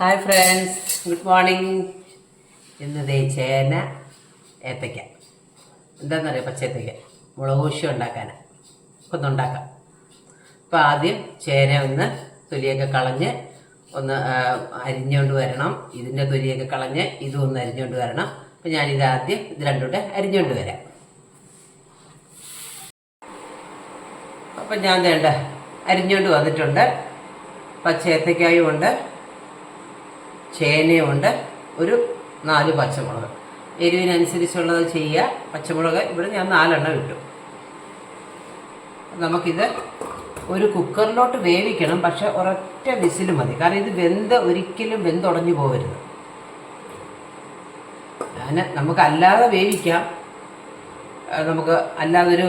Hi friends good morning ഇന്ന് ദേ ചേന ഏത്തയ്ക്ക. എന്താണെന്നറിയാം പച്ചേത്തയ്ക്ക മുളക് ഊശി ഉണ്ടാക്കാൻ ഒന്ന് ഉണ്ടാക്കാം. അപ്പോൾ ആദ്യം ചേന ഒന്ന് തൊലിയൊക്കെ കളഞ്ഞ് ഒന്ന് അരിഞ്ഞുകൊണ്ട് വരണം. ഇതിന്റെ തൊലിയൊക്കെ കളഞ്ഞ് ഇതും ഒന്ന് അരിഞ്ഞുകൊണ്ട് വരണം. അപ്പോൾ ഞാനിത് ആദ്യം ഇത് രണ്ടുകൂടെ അരിഞ്ഞുകൊണ്ട് വരാം. അപ്പം ഞാൻ വേണ്ട അരിഞ്ഞുകൊണ്ട് വന്നിട്ടുണ്ട്. പച്ചേത്തയ്ക്കായും ഉണ്ട്. ചേനയുണ്ട് ഒരു നാല് പച്ചമുളക്. എരിവിനനുസരിച്ചുള്ളത് ചെയ്യുക. പച്ചമുളക് ഇവിടെ ഞാൻ നാലെണ്ണം ഇട്ടു. നമുക്കിത് ഒരു കുക്കറിലോട്ട് വേവിക്കണം പക്ഷെ ഒരൊറ്റ വിസിൽ മതി. കാരണം ഇത് വെന്ത് ഒരിക്കലും വെന്തുടഞ്ഞു പോകരുത് അങ്ങനെ നമുക്ക് അല്ലാതെ വേവിക്കാം നമുക്ക് അല്ലാതൊരു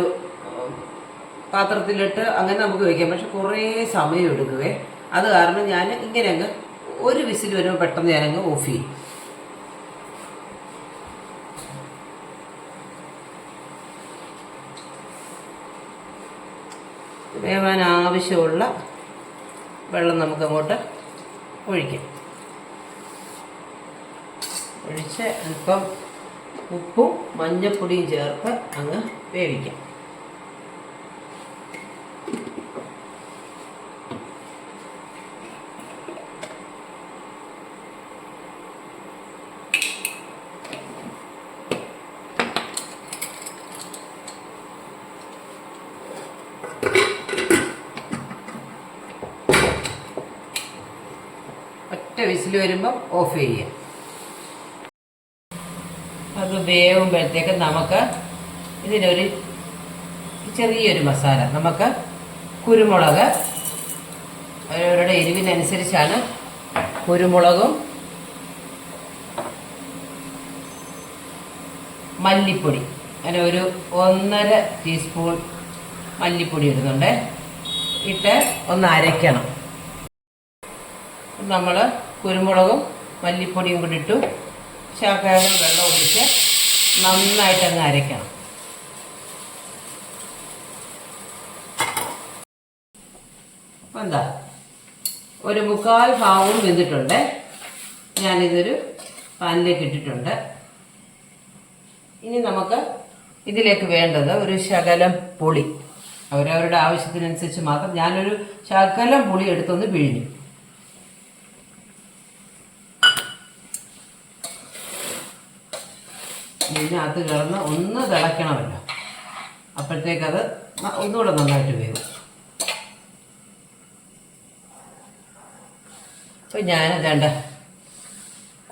പാത്രത്തിലിട്ട് അങ്ങനെ നമുക്ക് വയ്ക്കാം പക്ഷെ കുറേ സമയം എടുക്കുകയെ. അത് കാരണം ഞാൻ ഇങ്ങനെ അങ്ങ് ഒരു വിസിൽ വരുമ്പോൾ പെട്ടെന്ന് ഞാനങ്ങ് ഓഫ് ചെയ്യും. വേവാൻ ആവശ്യമുള്ള വെള്ളം നമുക്ക് അങ്ങോട്ട് ഒഴിക്കാം. ഒഴിച്ച് അല്പം ഉപ്പും മഞ്ഞപ്പൊടിയും ചേർത്ത് അങ്ങ് വേവിക്കാം. വിസിൽ വരുമ്പം ഓഫ് ചെയ്യുക അത് വേവുമ്പോഴത്തേക്ക് നമുക്ക് ഇതിനൊരു ചെറിയൊരു മസാല. നമുക്ക് കുരുമുളക് അവരവരുടെ എരിവിനനുസരിച്ചാണ് കുരുമുളകും മല്ലിപ്പൊടി. അങ്ങനെ ഒരു ഒന്നര ടീസ്പൂൺ മല്ലിപ്പൊടി ഇടുന്നുണ്ട്. ഇട്ട് ഒന്ന് അരയ്ക്കണം. നമ്മൾ കുരുമുളകും മല്ലിപ്പൊടിയും കൂടി ഇട്ടു. ശകലം വെള്ളം ഒഴിച്ച് നന്നായിട്ടങ്ങ് അരയ്ക്കണം. എന്താ? ഒരു മുക്കാൽ ഭാഗവും വെന്തിട്ടുണ്ട്. ഞാനിതൊരു പാനിലേക്ക് ഇട്ടിട്ടുണ്ട്. ഇനി നമുക്ക് ഇതിലേക്ക് വേണ്ടത് ഒരു ശകലം പുളി. അവരവരുടെ ആവശ്യത്തിനനുസരിച്ച് മാത്രം ഞാനൊരു ശകലം പുളി എടുത്തൊന്ന് പിഴിഞ്ഞു. ഇതിനകത്ത് കിടന്ന് ഒന്ന് തിളയ്ക്കണമല്ലോ. അപ്പോഴത്തേക്കത് ഒന്നുകൂടെ നന്നായിട്ട് വേവും. അപ്പം ഞാൻ രണ്ട്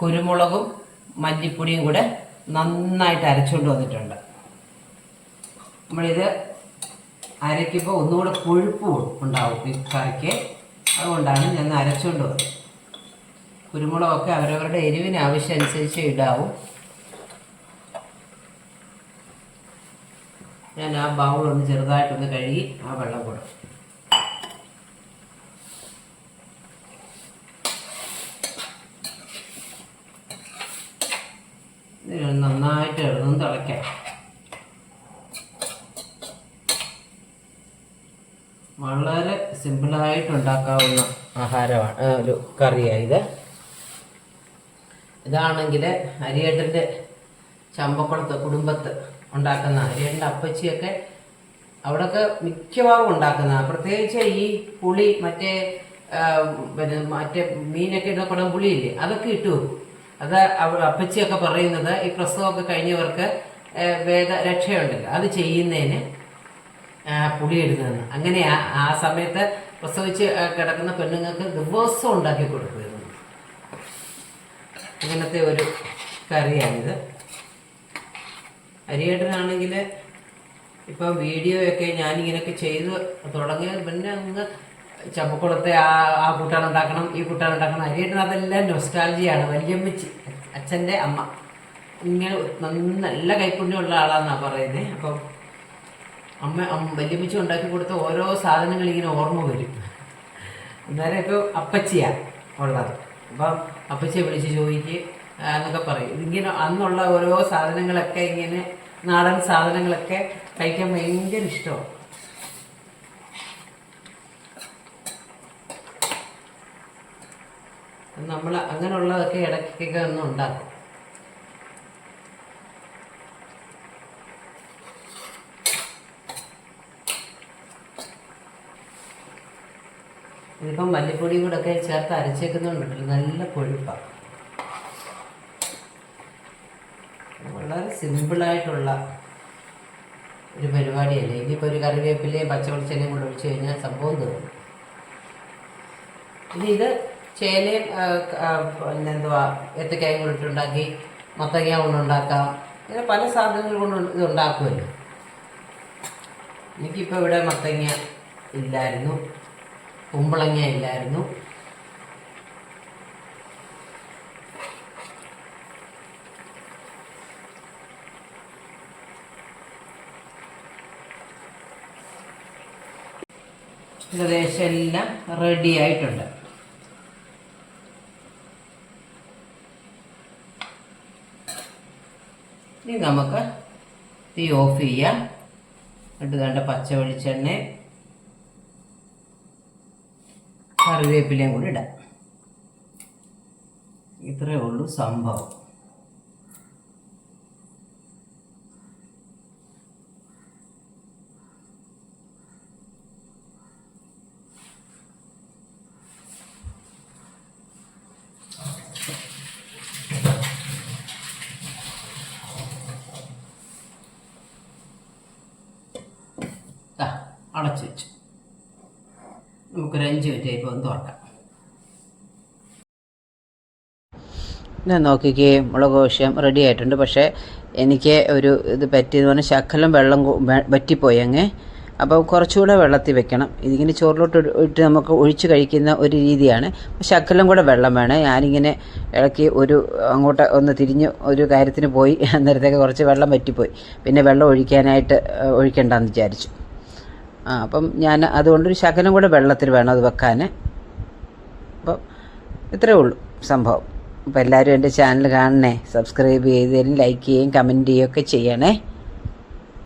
കുരുമുളകും മല്ലിപ്പൊടിയും കൂടെ നന്നായിട്ട് അരച്ചുകൊണ്ട് വന്നിട്ടുണ്ട്. നമ്മളിത് അരയ്ക്കുമ്പോൾ ഒന്നുകൂടെ കൊഴുപ്പ് ഉണ്ടാവും ഈ കറിക്ക്. അതുകൊണ്ടാണ് ഞാൻ അരച്ചുകൊണ്ട് വന്നത്. കുരുമുളകൊക്കെ അവരവരുടെ എരിവിന് ആവശ്യം അനുസരിച്ച് ഇടാവും. ഞാൻ ആ ബൗൾ ഒന്ന് ചെറുതായിട്ടൊന്ന് കഴുകി ആ വെള്ളം കൊടുക്കും നന്നായിട്ട് ഇടുന്നു തിളയ്ക്കാം. വളരെ സിമ്പിളായിട്ട് ഉണ്ടാക്കാവുന്ന ആഹാരമാണ് ഒരു കറിയാണ് ഇത്. ഇതാണെങ്കിൽ അരിയേട്ടന്റെ ചമ്പക്കുളത്ത് കുടുംബത്ത് ഉണ്ടാക്കുന്ന അരിയേട്ടന്റെ അപ്പച്ചിയൊക്കെ അവിടെയൊക്കെ മിക്കവാറും ഉണ്ടാക്കുന്ന. പ്രത്യേകിച്ച് ഈ പുളി മറ്റേ പിന്നെ മറ്റേ മീനൊക്കെ ഇടുന്ന കുടം പുളിയില്ലേ? അതൊക്കെ ഇട്ടു. അത് അപ്പച്ചിയൊക്കെ പറയുന്നത് ഈ പ്രസവമൊക്കെ കഴിഞ്ഞവർക്ക് വേദ രക്ഷയുണ്ടല്ലോ. അത് ചെയ്യുന്നതിന് പുളി പുളിയിടുന്നതെന്ന് അങ്ങനെ ആ- സമയത്ത് പ്രസവിച്ച് കിടക്കുന്ന പെണ്ണുങ്ങൾക്ക് ദിവസം ഉണ്ടാക്കി കൊടുക്കുമായിരുന്നു. അങ്ങനത്തെ ഒരു കറിയാണിത്. അരിയേട്ടനാണെങ്കിൽ ഇപ്പം വീഡിയോയൊക്കെ ഞാനിങ്ങനെയൊക്കെ ചെയ്ത് തുടങ്ങിയ പിന്നെ അങ്ങ് ചപ്പക്കുളത്തെ ആ ആ കൂട്ടാണ് ഉണ്ടാക്കണം ഈ കൂട്ടാണ് ഉണ്ടാക്കണം അരിയേട്ടൻ അതെല്ലാം നൊസ്റ്റാലജിയാണ് വല്യമ്മച്ചി അച്ഛന്റെ അമ്മ. ഇങ്ങനെ നല്ല കൈപ്പുണ്യമുള്ള ആളാന്നാണ് പറയുന്നത് അപ്പം അമ്മ വല്യമ്മച്ചി ഉണ്ടാക്കി കൊടുത്ത ഓരോ സാധനങ്ങൾ ഇങ്ങനെ ഓർമ്മ വരും. അന്നേരം ഇപ്പോൾ അപ്പച്ചിയാണ് ഉള്ളത്. അപ്പം അപ്പച്ചിയെ വിളിച്ച് ചോദിക്കുക എന്നൊക്കെ പറയും. ഇതിങ്ങനെ അന്നുള്ള ഓരോ സാധനങ്ങളൊക്കെ ഇങ്ങനെ നാടൻ സാധനങ്ങളൊക്കെ കഴിക്കാൻ ഭയങ്കര ഇഷ്ടമാണ് നമ്മൾ അങ്ങനെയുള്ളതൊക്കെ ഇടയ്ക്കൊക്കെ ഒന്ന് ഉണ്ടാക്കും. ഇതിപ്പം മല്ലിപ്പൊടിയും കൂടെ ഒക്കെ ചേർത്ത് അരച്ചേക്കുന്നുണ്ടല്ലോ നല്ല കൊഴുപ്പാണ് വളരെ സിമ്പിളായിട്ടുള്ള ഒരു പരിപാടിയല്ലേ? ഇനിയിപ്പോൾ ഒരു കറിവേപ്പിലയും പച്ചവെളിച്ചെണ്ണയും കൂടെ ഒഴിച്ച് കഴിഞ്ഞാൽ സംഭവം തീർന്നു. ഇത് ചേനയും പിന്നെ എന്തുവാ ഏത്തക്കായും കൂടെ ഇട്ടുണ്ടാക്കി മത്തങ്ങ കൊണ്ടുണ്ടാക്കാം ഇങ്ങനെ പല സാധനങ്ങൾ കൊണ്ട് ഇത് ഉണ്ടാക്കുമല്ലോ എനിക്കിപ്പോൾ ഇവിടെ മത്തങ്ങ ഇല്ലായിരുന്നു. കുമ്പളങ്ങ ഇല്ലായിരുന്നു. ഏകദേശം എല്ലാം റെഡി ആയിട്ടുണ്ട്. ഇനി നമുക്ക് തീ ഓഫ് ചെയ്യാം. എന്നിട്ട് വേണ്ട പച്ച വെളിച്ചെണ്ണ കറിവേപ്പിലയും കൂടി ഇടാം. ഇത്രയേ ഉള്ളൂ സംഭവം. അടച്ചു വെച്ചു. നമുക്കൊരു അഞ്ച് മിനിറ്റ് ഇപ്പോൾ ഒന്ന് തുറക്കാം. ഞാൻ നോക്കിക്കേ മുളക് ദോശം റെഡി ആയിട്ടുണ്ട്. പക്ഷേ എനിക്ക് ഒരു ഇത് പറ്റിയെന്ന് പറഞ്ഞാൽ ശക്കലം വെള്ളം പറ്റിപ്പോയി അങ്ങ്. അപ്പോൾ കുറച്ചുകൂടെ വെള്ളത്തിൽ വെക്കണം. ഇതിങ്ങനെ ചോറിലോട്ട് ഇട്ട് നമുക്ക് ഒഴിച്ച് കഴിക്കുന്ന ഒരു രീതിയാണ്. ശക്കലം കൂടെ വെള്ളം വേണം. ഞാനിങ്ങനെ ഇളക്കി ഒരു അങ്ങോട്ട് ഒന്ന് തിരിഞ്ഞ് ഒരു കാര്യത്തിന് പോയി. അന്നേരത്തേക്ക് കുറച്ച് വെള്ളം പറ്റിപ്പോയി പിന്നെ വെള്ളം ഒഴിക്കാനായിട്ട് ഒഴിക്കണ്ടെന്ന് വിചാരിച്ചു. ആ അപ്പം ഞാൻ അതുകൊണ്ടൊരു ശകലം കൂടെ വെള്ളത്തിൽ വേണം അത് വെക്കാൻ അപ്പം ഇത്രയേ ഉള്ളൂ സംഭവം. അപ്പോൾ എല്ലാവരും എന്റെ ചാനൽ കാണണേ. സബ്സ്ക്രൈബ് ചെയ്തതിനും ലൈക്ക് ചെയ്യുകയും കമന്റ് ചെയ്യുകയൊക്കെ ചെയ്യണേ.